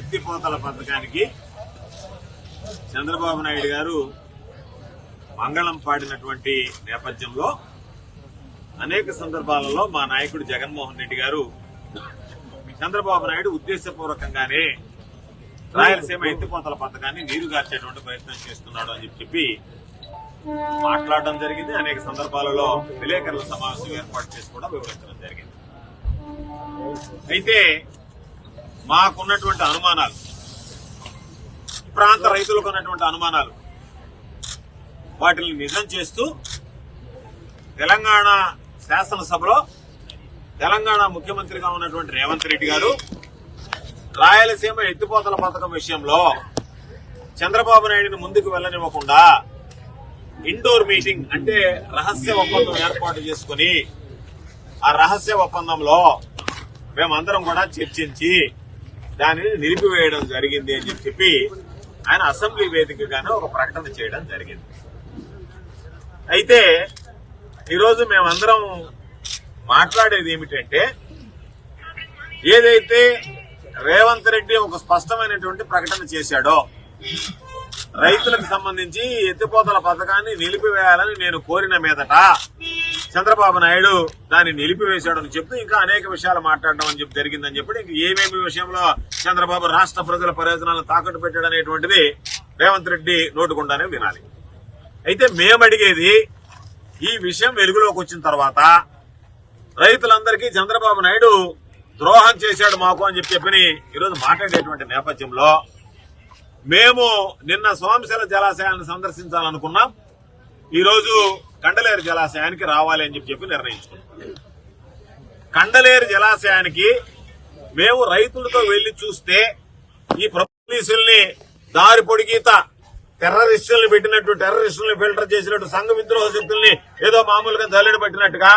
ఎత్తిపోతల పథకానికి చంద్రబాబు నాయుడు గారు మంగళం పాడినటువంటి నేపథ్యంలో అనేక సందర్భాలలో మా నాయకుడు జగన్మోహన్ రెడ్డి గారు చంద్రబాబు నాయుడు ఉద్దేశపూర్వకంగానే రాయలసీమ ఎత్తిపోతల పథకాన్ని నీరుగార్చేటువంటి ప్రయత్నం చేస్తున్నాడు అని చెప్పి మాట్లాడడం జరిగింది. అనేక సందర్భాలలో విలేకరుల సమావేశం ఏర్పాటు చేసి కూడా వివరించడం జరిగింది. అయితే మాకున్నటువంటి అనుమానాలు. ప్రాంత రైతులకు ఉన్నటువంటి అనుమానాలు. వాటిని నిజం చేస్తూ తెలంగాణ శాసనసభలో తెలంగాణ ముఖ్యమంత్రిగా ఉన్నటువంటి రేవంత్ రెడ్డి గారు రాయలసీమ ఎత్తిపోతల పథకం విషయంలో చంద్రబాబు నాయుడిని ముందుకు వెళ్ళనివ్వకుండా ఇండోర్ మీటింగ్ అంటే రహస్య ఒప్పందం ఏర్పాటు చేసుకుని ఆ రహస్య ఒప్పందంలో మేమందరం కూడా చర్చించి దానిని నిలిపివేయడం జరిగింది అని చెప్పి ఆయన అసెంబ్లీ వేదికగానే ఒక ప్రకటన చేయడం జరిగింది. అయితే ఈరోజు మేమందరం మాట్లాడేది ఏమిటంటే ఏదైతే రేవంత్ రెడ్డి ఒక స్పష్టమైనటువంటి ప్రకటన చేశాడో రైతులకు సంబంధించి ఎత్తిపోతల పథకాన్ని నిలిపివేయాలని నేను కోరిన మీదట చంద్రబాబు నాయుడు దాన్ని నిలిపివేశాడని చెప్తూ ఇంకా అనేక విషయాలు మాట్లాడడం అని చెప్పి జరిగిందని చెప్పి ఇంక ఏమేమి విషయంలో చంద్రబాబు రాష్ట్ర ప్రజల ప్రయోజనాలను తాకట్టు పెట్టాడనేటువంటిది రేవంత్ రెడ్డి నోటుకుండానే వినాలి. అయితే మేము అడిగేది ఈ విషయం వెలుగులోకి వచ్చిన తర్వాత రైతులందరికీ చంద్రబాబు నాయుడు ద్రోహం చేశాడు మాకు అని చెప్పి చెప్పని ఈరోజు మాట్లాడేటువంటి నేపథ్యంలో మేము నిన్న సోమశిల జలాశయాన్ని సందర్శించాలనుకున్నాం. ఈరోజు కండలేరు జలాశయానికి రావాలి అని చెప్పి చెప్పి నిర్ణయించుకున్నాం. కండలేరు జలాశయానికి మేము రైతులతో వెళ్ళి చూస్తే ఈ పోలీసుల్ని దారి పొడిగీత టెర్రరిస్టులను పెట్టినట్టు టెర్రరిస్టులను ఫిల్టర్ చేసినట్టు సంఘ విద్రోహ శక్తుల్ని ఏదో మామూలుగా జల్లెడ పెట్టినట్టుగా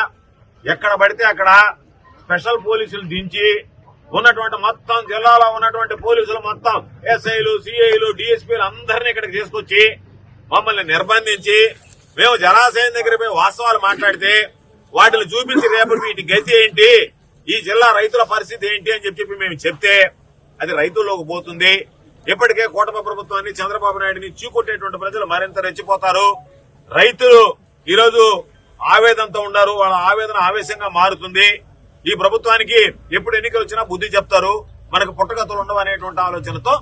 ఎక్కడ పడితే అక్కడ స్పెషల్ పోలీసులు దించి ఉన్నటువంటి మొత్తం జిల్లాలో ఉన్నటువంటి పోలీసులు మొత్తం ఎస్ఐలు సిఐలు డిఎస్పీలు అందరినీ ఇక్కడికి తీసుకొచ్చి మమ్మల్ని నిర్బంధించి మేము జలాశయం దగ్గర పోయి వాస్తవాలు మాట్లాడితే వాటిని చూపించి రేపు వీటి గతి ఏంటి? ఈ జిల్లా రైతుల పరిస్థితి ఏంటి అని చెప్పి చెప్పి మేము చెప్తే అది రైతుల్లోకి పోతుంది. ఇప్పటికే కూటమి ప్రభుత్వాన్ని చంద్రబాబు నాయుడిని చీకొట్టేటువంటి ప్రజలు మరింత రెచ్చిపోతారు. రైతులు ఈరోజు ఆవేదనతో ఉన్నారు. వాళ్ళ ఆవేదన ఆవేశంగా మారుతుంది. ఈ ప్రభుత్వానికి ఎప్పుడు ఎన్నికలు వచ్చినా బుద్ధి చెప్తారు. మనకు పుట్టగతులు ఉండవు అనేటువంటి ఆలోచనతో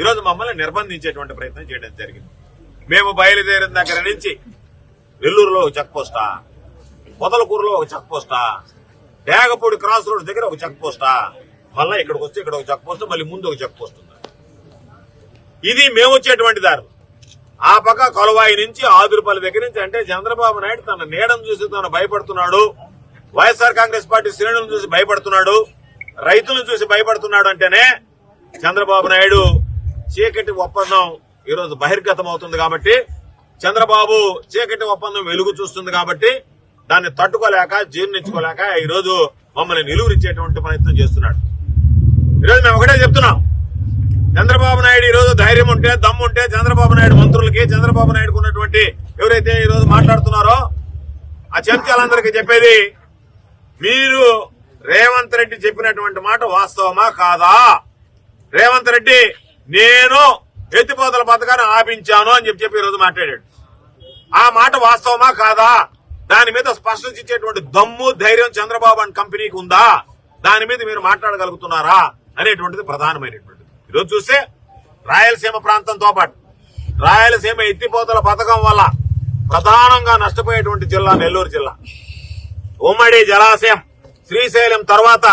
ఈరోజు మమ్మల్ని నిర్బంధించేటువంటి ప్రయత్నం చేయడం జరిగింది. మేము బయలుదేరిన దగ్గర నుంచి నెల్లూరులో ఒక చెక్ పోస్టా? పొదలకూరులో ఒక చెక్ పోస్టా? డేగపూడి క్రాస్ రోడ్ దగ్గర ఒక చెక్ పోస్టా? మళ్ళీ ఇక్కడికి వస్తే ఇక్కడ ఒక చెక్ పోస్ట్ మళ్ళీ ముందు ఒక చెక్ పోస్ట్ ఉంది? ఇది మేము వచ్చేటువంటి దారి. ఆ పక్క కొలవాయి నుంచి ఆదురుపల్లి దగ్గర నుంచి అంటే చంద్రబాబు నాయుడు తన నీడను చూసి తన భయపడుతున్నాడు. వైఎస్ఆర్ కాంగ్రెస్ పార్టీ శ్రేణులను చూసి భయపడుతున్నాడు. రైతులను చూసి భయపడుతున్నాడు అంటేనే చంద్రబాబు నాయుడు చీకటి ఒప్పందం ఈరోజు బహిర్గతం అవుతుంది కాబట్టి చంద్రబాబు చీకటి ఒప్పందం వెలుగు చూస్తుంది కాబట్టి దాన్ని తట్టుకోలేక జీర్ణించుకోలేక ఈరోజు మమ్మల్ని నిలువరించేటువంటి ప్రయత్నం చేస్తున్నాడు. ఈరోజు మేము ఒకటే చెప్తున్నాం. చంద్రబాబు నాయుడు ఈరోజు ధైర్యం ఉంటే దమ్ము ఉంటే చంద్రబాబు నాయుడు మంత్రులకి చంద్రబాబు నాయుడుకు ఉన్నటువంటి ఎవరైతే ఈరోజు మాట్లాడుతున్నారో ఆ చెంచాలందరికీ చెప్పేది మీరు రేవంత్ రెడ్డి చెప్పినటువంటి మాట వాస్తవమా కాదా? రేవంత్ రెడ్డి నేను ఎత్తిపోతల పథకాన్ని ఆపించాను అని చెప్పి చెప్పి ఈరోజు రోజు మాట్లాడాడు. ఆ మాట వాస్తవమా కాదా? దాని మీద స్పష్టత ఇచ్చేటువంటి దమ్ము ధైర్యం చంద్రబాబు అండ్ కంపెనీకి ఉందా? దాని మీద మీరు మాట్లాడగలుగుతున్నారా అనేటువంటిది ప్రధానమైనటువంటిది. ఈరోజు చూస్తే రాయలసీమ ప్రాంతంతో పాటు రాయలసీమ ఎత్తిపోతల పథకం వల్ల ప్రధానంగా నష్టపోయేటువంటి జిల్లా నెల్లూరు జిల్లా. ఉమ్మడి జలాశయం శ్రీశైలం తర్వాత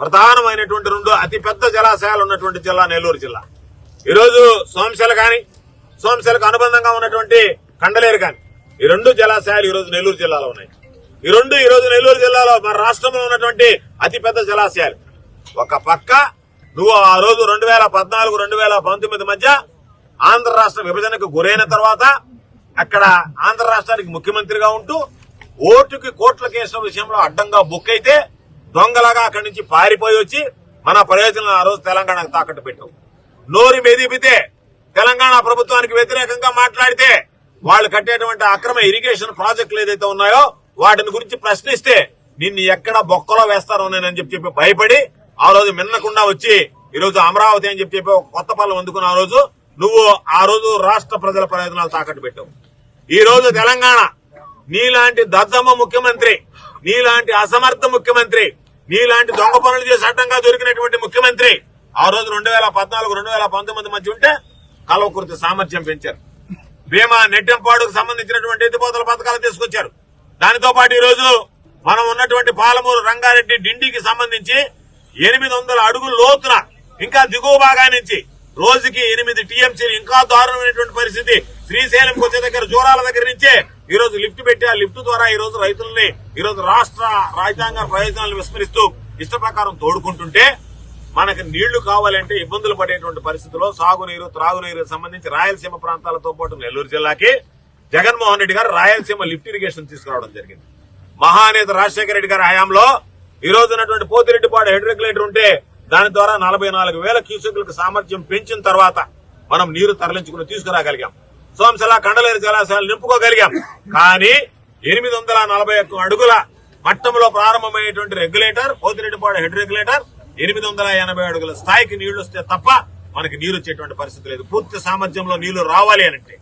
ప్రధానమైనటువంటి రెండు అతిపెద్ద జలాశయాలు ఉన్నటువంటి జిల్లా నెల్లూరు జిల్లా. ఈరోజు సోమశిల కానీ సోమశిలకు అనుబంధంగా ఉన్నటువంటి కండలేరు కానీ ఈ రెండు జలాశయాలు ఈరోజు నెల్లూరు జిల్లాలో ఉన్నాయి. ఈ రెండు ఈరోజు నెల్లూరు జిల్లాలో మన రాష్ట్రంలో ఉన్నటువంటి అతిపెద్ద జలాశయాలు. ఒక పక్క నువ్వు ఆ రోజు రెండు వేల పద్నాలుగు రెండు వేల పంతొమ్మిది మధ్య ఆంధ్ర రాష్ట్ర విభజనకు గురైన తర్వాత అక్కడ ఆంధ్ర రాష్ట్రానికి ముఖ్యమంత్రిగా ఉంటూ ఓటుకి కోట్ల కేసుల విషయంలో అడ్డంగా బుక్ అయితే దొంగలాగా అక్కడి నుంచి పారిపోయి వచ్చి మన ప్రయోజనం ఆ రోజు తెలంగాణకు తాకట్టు పెట్టావు. నోరు మెదిపితే తెలంగాణ ప్రభుత్వానికి వ్యతిరేకంగా మాట్లాడితే వాళ్ళు కట్టేటువంటి అక్రమ ఇరిగేషన్ ప్రాజెక్టులు ఏదైతే ఉన్నాయో వాటిని గురించి ప్రశ్నిస్తే నిన్ను ఎక్కడ బొక్కలో వేస్తారో నేనని చెప్పి చెప్పి భయపడి ఆ రోజు మిన్నకుండా వచ్చి ఈ రోజు అమరావతి అని చెప్పి చెప్పి ఒక కొత్త పనులు అందుకున్న ఆ రోజు నువ్వు ఆ రోజు రాష్ట్ర ప్రజల ప్రయోజనాలు తాకట్టు పెట్టావు. ఈ రోజు తెలంగాణ నీలాంటి దద్దమ్మ ముఖ్యమంత్రి నీలాంటి అసమర్థ ముఖ్యమంత్రి నీలాంటి దొంగ పనులు చేసి అడ్డంగా దొరికినటువంటి ముఖ్యమంత్రి ఆ రోజు రెండు వేల పద్నాలుగు రెండు వేల పంతొమ్మిది మధ్య ఉంటే కలవకుర్తి సామర్థ్యం పెంచారు. బీమా నెట్టెంపాడుకు సంబంధించినటువంటి ఎత్తిపోతల పథకాలు తీసుకొచ్చారు. దానితో పాటు ఈ రోజు మనం ఉన్నటువంటి పాలమూరు రంగారెడ్డి డిండికి సంబంధించి ఎనిమిది వందల అడుగులు లోతున ఇంకా దిగువ భాగా నుంచి రోజుకి ఎనిమిది టీఎంసీలు ఇంకా దారుణమైనటువంటి పరిస్థితి. శ్రీశైలం వచ్చే దగ్గర జోరాల దగ్గర నుంచే ఈ రోజు లిఫ్ట్ పెట్టి ఆ లిఫ్ట్ ద్వారా ఈ రోజు రైతుల్ని ఈ రోజు రాష్ట్ర రాజ్యాంగ ప్రయోజనాలను విస్మరిస్తూ ఇష్ట ప్రకారం తోడుకుంటుంటే మనకు నీళ్ళు కావాలంటే ఇబ్బందులు పడేటువంటి పరిస్థితుల్లో సాగునీరు త్రాగునీరు సంబంధించి రాయలసీమ ప్రాంతాలతో పాటు నెల్లూరు జిల్లాకి జగన్మోహన్ రెడ్డి గారు రాయలసీమ లిఫ్ట్ ఇరిగేషన్ తీసుకురావడం జరిగింది. మహానేత రాజశేఖర రెడ్డి గారి హయాంలో ఈ రోజు ఉన్నటువంటి పోతిరెడ్డిపాడు హెడ్ రెగ్యులేటర్ ఉంటే దాని ద్వారా నలభై నాలుగు వేల క్యూసెక్లకు సామర్థ్యం పెంచిన తర్వాత మనం నీరు తరలించుకుని తీసుకురాగలిగాం. సోంశల కండలేరు జలాశయాలు నింపుకోగలిగాం. కానీ ఎనిమిది వందల నలభై అడుగుల మట్టంలో ప్రారంభమయ్యేటువంటి రెగ్యులేటర్ పోతిరెడ్డిపాడు హెడ్ రెగ్యులేటర్ ఎనిమిది వందల ఎనభై అడుగుల స్థాయికి నీళ్ళు వస్తే తప్ప మనకి నీరు వచ్చేటువంటి పరిస్థితి లేదు. పూర్తి సామర్థ్యంలో నీళ్ళు రావాలి అనంటే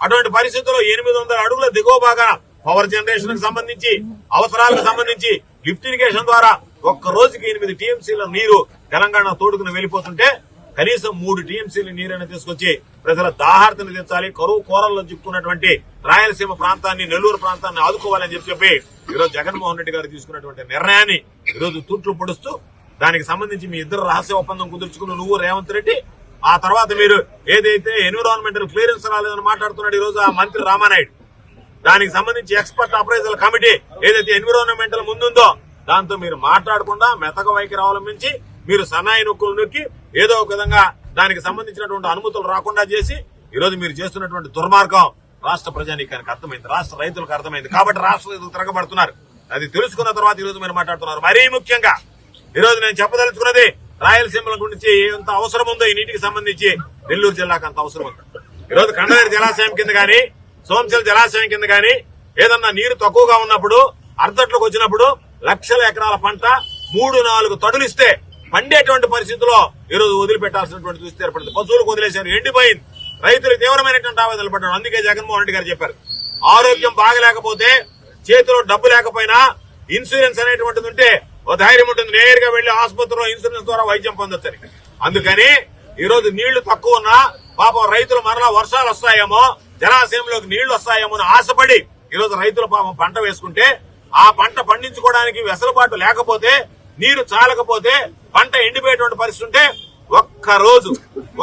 అటువంటి పరిస్థితుల్లో ఎనిమిది వందల అడుగుల దిగువ భాగాన పవర్ జనరేషన్ సంబంధించి అవసరాలకు సంబంధించి లిఫ్ట్ ఇరిగేషన్ ద్వారా ఒక్క రోజుకి ఎనిమిది టీఎంసీల నీరు తెలంగాణ తోడుకుని వెళ్ళిపోతుంటే కనీసం మూడు టీఎంసీల నీరైనా తీసుకొచ్చి ప్రజల దాహార్తను తీర్చాలి కరువు కోరల్లో చిక్కున్నటువంటి రాయలసీమ ప్రాంతాన్ని నెల్లూరు ప్రాంతాన్ని ఆదుకోవాలని చెప్పి చెప్పి ఈరోజు జగన్మోహన్ రెడ్డి గారు తీసుకున్నటువంటి నిర్ణయాన్ని ఈరోజు తూట్లు పొడుస్తూ దానికి సంబంధించి మీ ఇద్దరు రహస్య ఒప్పందం కుదుర్చుకున్న నువ్వు రేవంత్ రెడ్డి ఆ తర్వాత మీరు ఏదైతే ఎన్విరాన్మెంటల్ క్లియరెన్స్ రాలేదని మాట్లాడుతున్నాడు ఈ రోజు ఆ మంత్రి రామానాయుడు. దానికి సంబంధించి ఎక్స్పర్ట్ అప్రైజల్ కమిటీ ఏదైతే ఎన్విరాన్మెంటల్ ముందుందో దాంతో మీరు మాట్లాడకుండా మెతక వైఖరి అవలంబించి మీరు సన్నాయి నొక్కులు నొక్కి ఏదో ఒక విధంగా దానికి సంబంధించినటువంటి అనుమతులు రాకుండా చేసి ఈ రోజు మీరు చేస్తున్నటువంటి దుర్మార్గం రాష్ట్ర ప్రజానీకానికి అర్థమైంది. రాష్ట్ర రైతులకు అర్థమైంది. కాబట్టి రాష్ట్ర రైతులు తిరగబడుతున్నారు. అది తెలుసుకున్న తర్వాత ఈ రోజు మీరు మాట్లాడుతున్నారు. మరీ ముఖ్యంగా ఈ రోజు నేను చెప్పదలుచుకున్నది రాయలసీమల గురించి ఎంత అవసరం ఉందో ఈ నీటికి సంబంధించి నెల్లూరు జిల్లాకు అంత అవసరం ఉంది ఈ రోజు కండవేరు జలాశయం కింద కానీ సోమశిల జలాశయం కింద కానీ ఏదన్నా నీరు తక్కువగా ఉన్నప్పుడు అర్ధట్లకు వచ్చినప్పుడు లక్షల ఎకరాల పంట మూడు నాలుగు తడులిస్తే పండేటువంటి పరిస్థితుల్లో ఈ రోజు వదిలిపెట్టాల్సినటువంటి చూస్తే ఏర్పడింది. పశువులకు వదిలేశారు ఎండిపోయింది. రైతులు తీవ్రమైనటువంటి ఆవేదనలు పడ్డారు. అందుకే జగన్మోహన్ రెడ్డి గారు చెప్పారు. ఆరోగ్యం బాగలేకపోతే చేతిలో డబ్బు లేకపోయినా ఇన్సూరెన్స్ అనేటువంటిది ఉంటే ఓ ధైర్యం ఉంటుంది. నేరుగా వెళ్ళి ఆసుపత్రిలో ఇన్సూరెన్స్ ద్వారా వైద్యం పొందొచ్చని. అందుకని ఈ రోజు నీళ్ళు తక్కువ ఉన్నా పాపం రైతులు మరలా వర్షాలు వస్తాయేమో జలాశయంలోకి నీళ్ళు వస్తాయేమో అని ఆశపడి ఈ రోజు రైతులు పాపం పంట వేసుకుంటే ఆ పంట పండించుకోవడానికి వెసలుబాటు లేకపోతే నీరు చాలకపోతే పంట ఎండిపోయేటువంటి పరిస్థితి ఉంటే ఒక్క రోజు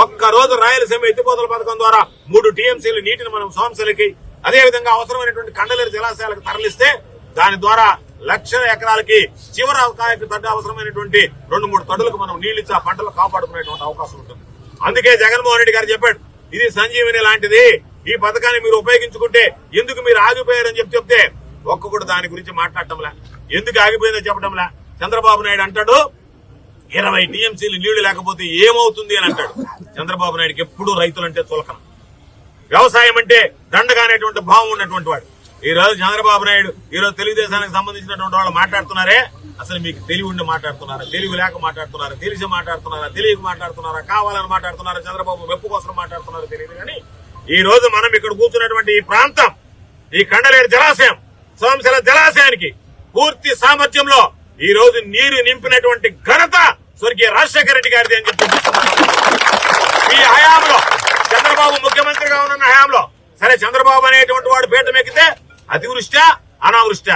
ఒక్క రోజు రాయలసీమ ఎత్తిపోతల పథకం ద్వారా మూడు టీఎంసీలు నీటిని మనం సోంసలకి అదేవిధంగా అవసరమైనటువంటి కండలేరు జలాశయాలకు తరలిస్తే దాని ద్వారా లక్షల ఎకరాలకి చివరి అవకాశం తడ్డ అవసరమైనటువంటి రెండు మూడు తడులకు మనం నీళ్ళిచ్చి ఆ పంటలు కాపాడుకునేటువంటి అవకాశం ఉంటుంది. అందుకే జగన్మోహన్ రెడ్డి గారు చెప్పాడు ఇది సంజీవిని లాంటిది. ఈ పథకాన్ని మీరు ఉపయోగించుకుంటే ఎందుకు మీరు ఆగిపోయారని చెప్పి చెప్తే ఒక్కొక్కడు దాని గురించి మాట్లాడటంలా ఎందుకు ఆగిపోయిందో చెప్పడంలా చంద్రబాబు నాయుడు అంటాడు ఇరవై టీఎంసీలు నీళ్ళు లేకపోతే ఏమవుతుంది అని అంటాడు. చంద్రబాబు నాయుడుకి ఎప్పుడు రైతులంటే చులకన. వ్యవసాయం అంటే దండగానేటువంటి భావం ఉన్నటువంటి వాడు. ఈ రోజు చంద్రబాబు నాయుడు ఈ రోజు తెలుగుదేశానికి సంబంధించినటువంటి వాళ్ళు మాట్లాడుతున్నారే? అసలు మీకు తెలివి ఉండి మాట్లాడుతున్నారా? తెలుగు లేక మాట్లాడుతున్నారా? తెలిసి మాట్లాడుతున్నారా? తెలియక మాట్లాడుతున్నారా? కావాలని మాట్లాడుతున్నారా? చంద్రబాబు మెప్పు కోసం మాట్లాడుతున్నారో తెలియదు కానీ ఈ రోజు మనం ఇక్కడ కూర్చున్నటువంటి ఈ ప్రాంతం ఈ కండలేరు జలాశయం సోమశిల జలాశయానికి పూర్తి సామర్థ్యంలో ఈ రోజు నీరు నింపినటువంటి ఘనత స్వర్గీయ రాజశేఖర రెడ్డి గారిది అని చెప్పి ఈ హయాంలో చంద్రబాబు ముఖ్యమంత్రిగా ఉన్న హయాంలో సరే చంద్రబాబు అనేటువంటి వాడు పీఠం ఎక్కితే అతివృష్ట అనావృష్ట.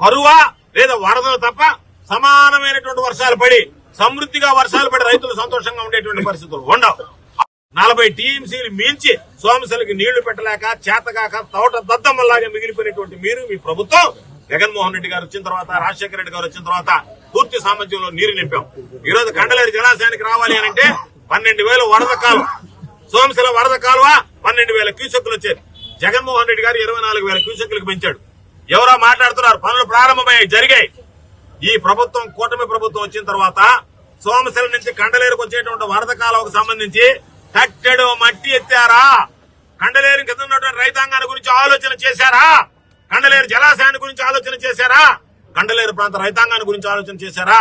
కరువా లేదా వరదలు తప్ప సమానమైనటువంటి వర్షాలు పడి సమృద్ధిగా వర్షాలు పడి రైతులు సంతోషంగా ఉండేటువంటి పరిస్థితులు ఉండవు. నలభై టీఎంసీలు మించి సోమశలకి నీళ్ళు పెట్టలేక చేతగాక తోట దద్దమ్మలాగా మిగిలిపోయినటువంటి మీరు మీ ప్రభుత్వం. జగన్మోహన్ రెడ్డి గారు వచ్చిన తర్వాత రాజశేఖర రెడ్డి గారు వచ్చిన తర్వాత పూర్తి సామర్థ్యంలో నీరు నింపాం. ఈ రోజు కండలేరు జలాశయానికి రావాలి అని అంటే పన్నెండు వేల వరద కాలువ. సోమశిల వరద కాలువ పన్నెండు వేల క్యూసెక్కులు వచ్చేది. జగన్మోహన్ రెడ్డి గారు ఇరవై నాలుగు వేల క్యూసెక్లకు పెంచాడు. ఎవరో మాట్లాడుతున్నారు పనులు ప్రారంభమయ్యాయి జరిగాయి. ఈ ప్రభుత్వం కూటమి ప్రభుత్వం వచ్చిన తర్వాత సోమశిల నుంచి కండలేరుకు వచ్చేటువంటి వరద కాలంకు సంబంధించి కట్టెడు మట్టి ఎత్తారా? కండలేరు కింద ఉన్నటువంటి రైతాంగాన్ని గురించి ఆలోచన చేశారా? కండలేరు జలాశయాన్ని గురించి ఆలోచన చేశారా? కండలేరు ప్రాంత రైతాంగాన్ని గురించి ఆలోచన చేశారా?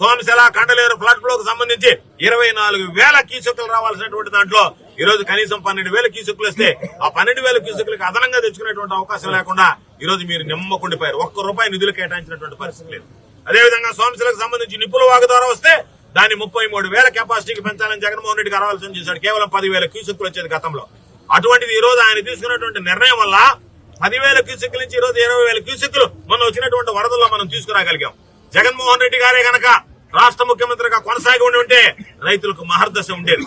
సోమశిల కండలేరు ఫ్లడ్ ఫ్లో సంబంధించి ఇరవై నాలుగు వేల క్యూసెక్కులు రావాల్సినటువంటి దాంట్లో ఈ రోజు కనీసం పన్నెండు వేల క్యూసెక్లు వస్తే ఆ పన్నెండు వేల క్యూసెక్లకు అదనంగా తెచ్చుకునేటువంటి అవకాశం లేకుండా ఈ రోజు మీరు నిమ్మకుండిపోయారు ఒక్క రూపాయి నిధులు కేటాయించినటువంటి పరిస్థితి లేదు. అదేవిధంగా సోమశిలకు సంబంధించి నిపుల వాగు ద్వారా వస్తే దాన్ని ముప్పై మూడు వేల కెపాసిటీకి పెంచాలని జగన్మోహన్ రెడ్డి గారు ఆలోచన చేశాడు. కేవలం పదివేల క్యూసెక్లు వచ్చేది గతంలో. అటువంటిది ఈ రోజు ఆయన తీసుకున్నటువంటి నిర్ణయం వల్ల పదివేల క్యూసెక్ల నుంచి ఈ రోజు ఇరవై వేల క్యూసెక్లు మొన్న వచ్చినటువంటి వరదల్లో మనం తీసుకురాగలిగాం. జగన్మోహన్ రెడ్డి గారే గనక రాష్ట్ర ముఖ్యమంత్రిగా కొనసాగి ఉండి ఉంటే రైతులకు మహర్దశ ఉండేది.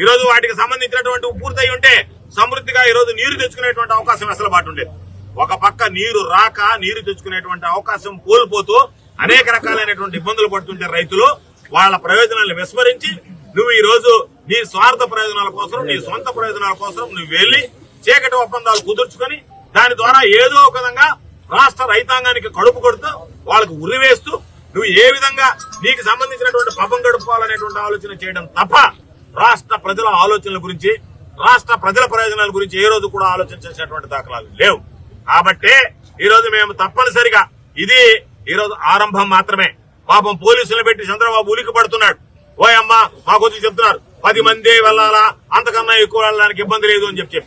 ఈ రోజు వాటికి సంబంధించినటువంటి పూర్తయి ఉంటే సమృద్ధిగా ఈ రోజు నీరు తెచ్చుకునేటువంటి అవకాశం వెసలుబాటు ఉండేది. ఒక పక్క నీరు రాక నీరు తెచ్చుకునేటువంటి అవకాశం కోల్పోతూ అనేక రకాలైనటువంటి ఇబ్బందులు పడుతుంటే రైతులు వాళ్ళ ప్రయోజనాలను విస్మరించి నువ్వు ఈ రోజు నీ స్వార్థ ప్రయోజనాల కోసం నీ సొంత ప్రయోజనాల కోసం నువ్వు వెళ్ళి చీకటి ఒప్పందాలు కుదుర్చుకొని దాని ద్వారా ఏదో ఒక విధంగా రాష్ట్ర రైతాంగానికి కడుపు కొడుతూ వాళ్ళకు ఉరివేస్తూ నువ్వు ఏ విధంగా నీకు సంబంధించినటువంటి పబ్బం గడుపుకోవాలనేటువంటి ఆలోచన చేయడం తప్ప రాష్ట్ర ప్రజల ఆలోచనల గురించి రాష్ట్ర ప్రజల ప్రయోజనాల గురించి ఏ రోజు కూడా ఆలోచన చేసేటువంటి దాఖలాలు లేవు. కాబట్టి ఈ రోజు మేము తప్పనిసరిగా ఇది ఈ రోజు ఆరంభం మాత్రమే. పాపం పోలీసులు పెట్టి చంద్రబాబు ఉలికి పడుతున్నాడు. ఓ అమ్మ మాకు వచ్చి చెప్తున్నారు పది మంది వెళ్ళాలా? అంతకన్నా ఎక్కువ వెళ్ళడానికి ఇబ్బంది లేదు అని చెప్పి.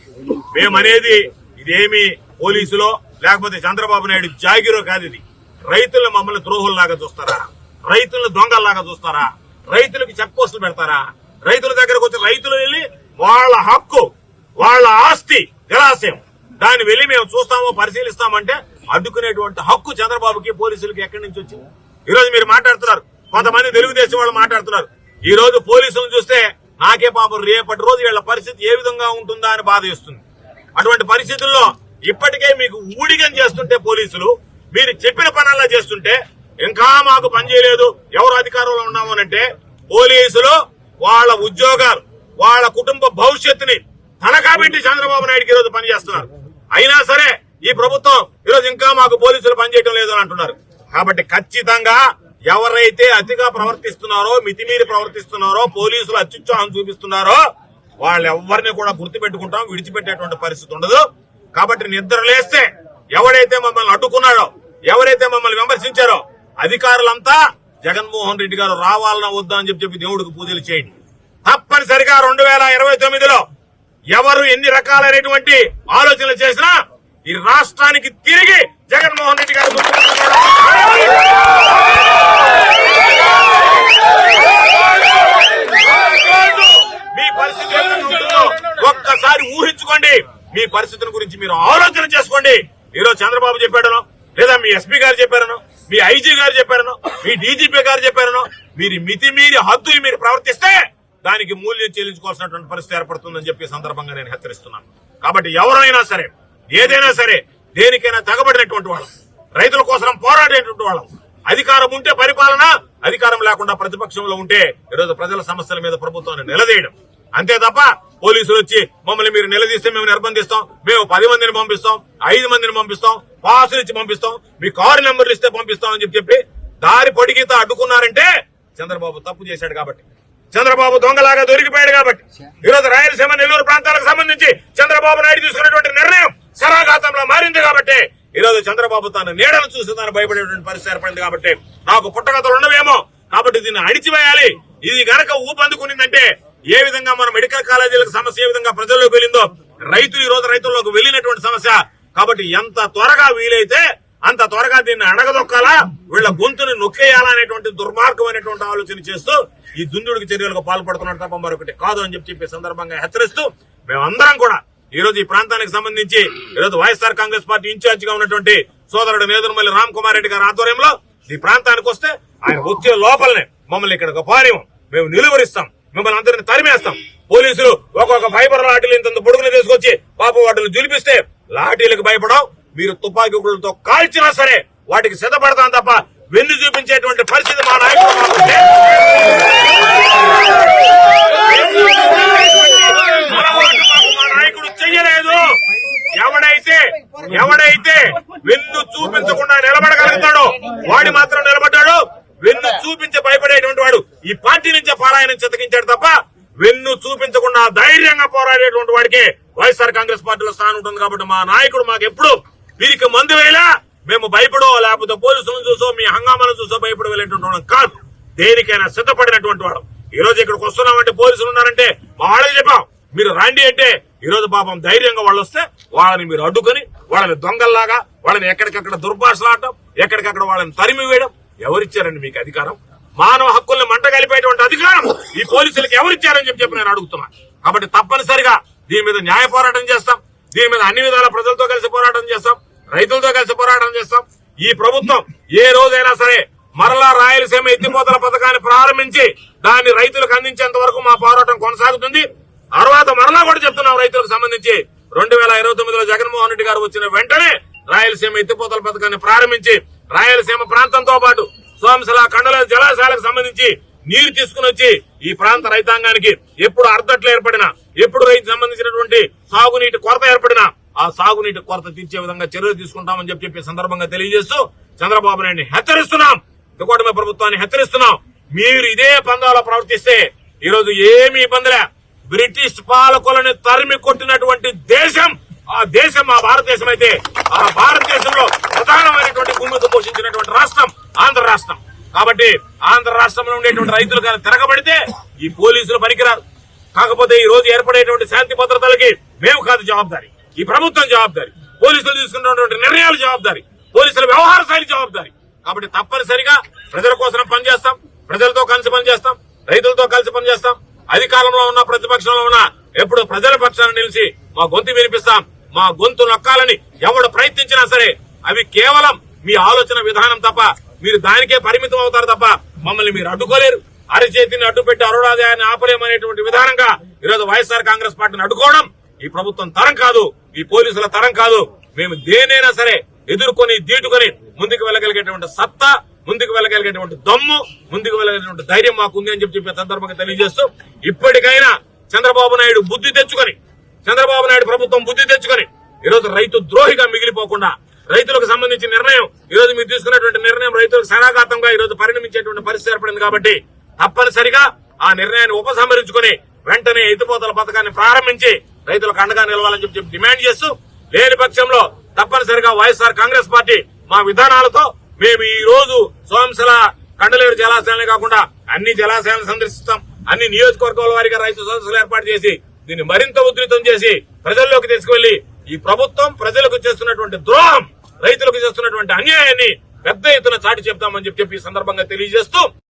మేమనేది ఇదేమి పోలీసులో లేకపోతే చంద్రబాబు నాయుడు జాగిరో కాదు ఇది. రైతులను మమ్మల్ని ద్రోహుల్లాగా చూస్తారా? రైతులను దొంగల్లాగా చూస్తారా? రైతులకు చెక్ పోస్టులు పెడతారా? రైతుల దగ్గరకు వచ్చి రైతులు వెళ్ళి వాళ్ళ హక్కు వాళ్ళ ఆస్తి జలాశయం దాన్ని వెళ్ళి మేము చూస్తామో పరిశీలిస్తామంటే అడ్డుకునేటువంటి హక్కు చంద్రబాబుకి పోలీసులకి ఎక్కడి నుంచి వచ్చింది? ఈ రోజు మీరు మాట్లాడుతున్నారు. కొంతమంది తెలుగుదేశం వాళ్ళు మాట్లాడుతున్నారు. ఈ రోజు పోలీసులను చూస్తే నాకే పాపం రేపటి రోజు వీళ్ళ పరిస్థితి ఏ విధంగా ఉంటుందా అని బాధ వేస్తుంది. అటువంటి పరిస్థితుల్లో ఇప్పటికే మీకు ఊడిగం చేస్తుంటే పోలీసులు మీరు చెప్పిన పనల్లా చేస్తుంటే ఇంకా మాకు పని చేయలేదు ఎవరు అధికారంలో ఉన్నాము అంటే పోలీసులు వాళ్ళ ఉద్యోగాలు వాళ్ళ కుటుంబ భవిష్యత్తుని తనఖా పెట్టి చంద్రబాబు నాయుడుకి ఈరోజు పనిచేస్తున్నారు అయినా సరే ఈ ప్రభుత్వం ఈరోజు ఇంకా మాకు పోలీసులు పనిచేయటం లేదు అని అంటున్నారు. కాబట్టి ఖచ్చితంగా ఎవరైతే అతిగా ప్రవర్తిస్తున్నారో మితిమీరి ప్రవర్తిస్తున్నారో పోలీసులు అత్యుత్సాహం చూపిస్తున్నారో వాళ్ళెవ్వరిని కూడా గుర్తుపెట్టుకుంటాం విడిచిపెట్టేటువంటి పరిస్థితి ఉండదు. కాబట్టి నిద్ర లేస్తే ఎవడైతే మమ్మల్ని అడ్డుకున్నాడో ఎవరైతే మమ్మల్ని విమర్శించారో అధికారులంతా జగన్మోహన్ రెడ్డి గారు రావాలన్నా వద్దా అని చెప్పి చెప్పి దేవుడికి పూజలు చేయండి. తప్పనిసరిగా రెండు వేల ఇరవై తొమ్మిదిలో ఎవరు ఎన్ని రకాలైనటువంటి ఆలోచనలు చేసినా ఈ రాష్ట్రానికి తిరిగి జగన్మోహన్ రెడ్డి గారు మీ పరిస్థితి ఒక్కసారి ఊహించుకోండి. మీ పరిస్థితుల గురించి మీరు ఆలోచన చేసుకోండి. ఈరోజు చంద్రబాబు చెప్పాడనో లేదా మీ ఎస్పీ గారు చెప్పారనో మీ ఐజీ గారు చెప్పారనో మీ డీజీపీ గారు చెప్పారనో మీరు మితి మీరి హద్దు మీరు ప్రవర్తిస్తే దానికి మూల్యం చెల్లించుకోవాల్సినటువంటి పరిస్థితి ఏర్పడుతుందని చెప్పి సందర్భంగా నేను హెచ్చరిస్తున్నాను. కాబట్టి ఎవరైనా సరే ఏదైనా సరే దేనికైనా తగబడినటువంటి వాళ్ళం. రైతుల కోసం పోరాడేటువంటి వాళ్ళం. అధికారం ఉంటే పరిపాలన అధికారం లేకుండా ప్రతిపక్షంలో ఉంటే ఈరోజు ప్రజల సమస్యల మీద ప్రభుత్వాన్ని నిలదీయడం. అంతే తప్ప పోలీసులు వచ్చి మమ్మల్ని మీరు నిలదీస్తే మేము నిర్బంధిస్తాం. మేము పది మందిని పంపిస్తాం ఐదు మందిని పంపిస్తాం పాసులు ఇచ్చి పంపిస్తాం మీ కారు నెంబర్లు ఇస్తే పంపిస్తాం అని చెప్పి చెప్పి దారి పొడిగిత అడ్డుకున్నారంటే చంద్రబాబు తప్పు చేశాడు కాబట్టి. చంద్రబాబు దొంగలాగా దొరికిపోయాడు కాబట్టి. ఈరోజు రాయలసీమ నెల్లూరు ప్రాంతాలకు సంబంధించి చంద్రబాబు నాయుడు తీసుకున్నటువంటి నిర్ణయం శరాఘాతంలో మారింది కాబట్టి ఈ రోజు చంద్రబాబు తన నీడను చూసి తాను భయపడేటువంటి పరిస్థితి ఏర్పడింది కాబట్టి నాకు పుట్టగతలు ఉండవేమో కాబట్టి దీన్ని అణిచివేయాలి. ఇది గనక ఊపందుకునిందంటే ఏ విధంగా మన మెడికల్ కాలేజీలకు సమస్య ఏ విధంగా ప్రజల్లోకి వెళ్ళిందో రైతులు ఈ రోజు రైతుల్లోకి వెళ్ళినటువంటి సమస్య. కాబట్టి ఎంత త్వరగా వీలైతే అంత త్వరగా దీన్ని అడగదొక్కాలా వీళ్ళ గొంతుని నొక్కేయాలా అనేటువంటి దుర్మార్గమైనటువంటి ఆలోచన చేస్తూ ఈ దుందుడికి చర్యలకు పాల్పడుతున్నాడు తప్ప మరొకటి కాదు అని చెప్పి చెప్పే సందర్భంగా హెచ్చరిస్తూ మేమందరం కూడా ఈ రోజు ఈ ప్రాంతానికి సంబంధించి ఈ రోజు వైఎస్ఆర్ కాంగ్రెస్ పార్టీ ఇన్ఛార్జ్గా ఉన్నటువంటి సోదరుడు నేదురుమల్లి రామ్ కుమార్ రెడ్డి గారి ఆధ్వర్యంలో ఈ ప్రాంతానికి వస్తే ఆయన వచ్చే లోపలనే మమ్మల్ని ఇక్కడ పారివం మేము నిలువరిస్తాం. మిమ్మల్ని అందరిని తరిమేస్తాం. పోలీసులు ఒక్కొక్క ఫైబర్ లాఠీలు ఇంత పొడుగులు తీసుకొచ్చి పాప వాటిని జులిపిస్తే లాఠీలకు భయపడం మీరు తుపాకీలతో కాల్చినా సరే వాటికి సిద్ధపడతాం తప్ప వెన్ను చూపించేటువంటి పరిస్థితి మా నాయకుడు మా నాయకుడు చెయ్యలేదు. ఎవడైతే ఎవడైతే వెన్ను చూపించకుండా నిలబడగలుగుతాడో వాడి మాత్రం నిలబడ్డాడు. వెన్ను చూపించి భయపడేటువంటి వాడు ఈ పార్టీ నుంచే పారాయణం చెతకించాడు తప్ప వెన్ను చూపించకుండా ధైర్యంగా పోరాడేటువంటి వాడికి వైఎస్ఆర్ కాంగ్రెస్ పార్టీలో స్థానం ఉంటుంది కాబట్టి మా నాయకుడు మాకు ఎప్పుడు వీరికి మందు వేలా మేము భయపడో లేకపోతే పోలీసులను చూసో మీ హంగామాలను చూసో భయపడి వెళ్ళేటువంటి వాళ్ళం కాదు. దేనికైనా సిద్ధపడినటువంటి వాడు ఈ రోజు ఇక్కడికి వస్తున్నామంటే పోలీసులు ఉన్నారంటే మా వాళ్ళకి చెప్పాం. మీరు రాండి అంటే ఈ రోజు పాపం ధైర్యంగా వాళ్ళు వస్తే వాళ్ళని మీరు అడ్డుకొని వాళ్ళని దొంగల్లాగా వాళ్ళని ఎక్కడికక్కడ దుర్భాషలాడటం ఎక్కడికక్కడ వాళ్ళని తరిమి వేయడం ఎవరిచ్చారండి మీకు అధికారం? మానవ హక్కుల్ని మంట కలిపేటువంటి అధికారం ఈ పోలీసులకు ఎవరిచ్చారని చెప్పి చెప్పి నేను అడుగుతున్నా. కాబట్టి తప్పనిసరిగా దీని మీద న్యాయ పోరాటం చేస్తాం. దీని మీద అన్ని విధాల ప్రజలతో కలిసి పోరాటం చేస్తాం. రైతులతో కలిసి పోరాటం చేస్తాం. ఈ ప్రభుత్వం ఏ రోజైనా సరే మరలా రాయలసీమ ఎత్తిపోతల పథకాన్ని ప్రారంభించి దాన్ని రైతులకు అందించేంత వరకు మా పోరాటం కొనసాగుతుంది. తర్వాత మరలా కూడా చెప్తున్నాం రైతులకు సంబంధించి రెండు వేల ఇరవై తొమ్మిదిలో జగన్మోహన్ రెడ్డి గారు వచ్చిన వెంటనే రాయలసీమ ఎత్తిపోతల పథకాన్ని ప్రారంభించి రాయలసీమ ప్రాంతంతో పాటు సోమశిల కండల జలాశయాలకు సంబంధించి నీరు తీసుకుని వచ్చి ఈ ప్రాంత రైతాంగానికి ఎప్పుడు అర్ధట్లు ఏర్పడినా ఎప్పుడు రైతు సంబంధించినటువంటి సాగునీటి కొరత ఏర్పడినా ఆ సాగునీటి కొరత తీర్చే విధంగా చర్యలు తీసుకుంటామని చెప్పి చెప్పి సందర్భంగా తెలియజేస్తూ చంద్రబాబు నాయుడిని హెచ్చరిస్తున్నాం. కూటమి ప్రభుత్వాన్ని హెచ్చరిస్తున్నాం. మీరు ఇదే పందాలో ప్రవర్తిస్తే ఈరోజు ఏమి ఏమీ ఇబ్బందిలే బ్రిటిష్ పాలకులను తరిమి కొట్టినటువంటి దేశం ఆ దేశం మా భారతదేశం అయితే ఆ భారతదేశంలో ప్రధానమైనటువంటి భూమిక పోషించినటువంటి రాష్ట్రం ఆంధ్ర రాష్ట్రం. కాబట్టి ఆంధ్ర రాష్ట్రంలో ఉండేటువంటి రైతులు కానీ తిరగబడితే ఈ పోలీసులు పనికిరారు. కాకపోతే ఈ రోజు ఏర్పడేటువంటి శాంతి భద్రతలకి మేము కాదు జవాబారి ఈ ప్రభుత్వం జవాబారి పోలీసులు తీసుకున్నటువంటి నిర్ణయాలు జవాబారి పోలీసుల వ్యవహార శైలి జవాబారి కాబట్టి తప్పనిసరిగా ప్రజల కోసం పనిచేస్తాం. ప్రజలతో కలిసి పనిచేస్తాం. రైతులతో కలిసి పనిచేస్తాం. అధికారంలో ఉన్న ప్రతిపక్షంలో ఉన్న ఎప్పుడు ప్రజల పక్షాన్ని నిలిచి మా గొంతు వినిపిస్తాం. మా గొంతు నొక్కాలని ఎవడు ప్రయత్నించినా సరే అవి కేవలం మీ ఆలోచన విధానం తప్ప మీరు దానికే పరిమితం అవుతారు తప్ప మమ్మల్ని మీరు అడ్డుకోలేరు. అరిచేతిని అడ్డుపెట్టి అరుణాదాయాన్ని ఆపలేమనేటువంటి విధానంగా ఈరోజు వైఎస్ఆర్ కాంగ్రెస్ పార్టీని అడ్డుకోవడం ఈ ప్రభుత్వం తరం కాదు ఈ పోలీసుల తరం కాదు. మేము దేనైనా సరే ఎదుర్కొని దీటుకొని ముందుకు వెళ్ళగలిగేటువంటి సత్తా ముందుకు వెళ్ళగలిగేటువంటి దమ్ము ముందుకు వెళ్ళగలిగినటువంటి ధైర్యం మాకుంది అని చెప్పి చెప్పే సందర్భంగా తెలియజేస్తూ ఇప్పటికైనా చంద్రబాబు నాయుడు బుద్ధి తెచ్చుకొని చంద్రబాబు నాయుడు ప్రభుత్వం బుద్ధి తెచ్చుకొని ఈరోజు రైతు ద్రోహిగా మిగిలిపోకుండా రైతులకు సంబంధించిన నిర్ణయం ఈ రోజు మీరు తీసుకున్నటువంటి నిర్ణయం రైతులకు శరాఘాతంగా ఈరోజు పరిణమించేటువంటి పరిస్థితి ఏర్పడింది కాబట్టి తప్పనిసరిగా ఆ నిర్ణయాన్ని ఉపసంహరించుకొని వెంటనే ఎత్తిపోతల పథకాన్ని ప్రారంభించి రైతులకు అండగా నిలవాలని చెప్పి డిమాండ్ చేస్తూ లేని పక్షంలో తప్పనిసరిగా వైఎస్ఆర్ కాంగ్రెస్ పార్టీ మా విధానాలతో మేము ఈ రోజు సోంశల కండలేరు జలాశయాలే కాకుండా అన్ని జలాశయాలను సందర్శిస్తాం అన్ని నియోజకవర్గాల వారిగా రైతు సదస్సులు ఏర్పాటు చేసి దీన్ని మరింత ఉధృతం చేసి ప్రజల్లోకి తీసుకువెళ్ళి ఈ ప్రభుత్వం ప్రజలకు చేస్తున్నటువంటి ద్రోహం రైతులకు చేస్తున్నటువంటి అన్యాయాన్ని పెద్ద ఎత్తున చాటి చెప్తామని చెప్పి చెప్పి ఈ సందర్భంగా తెలియజేస్తూ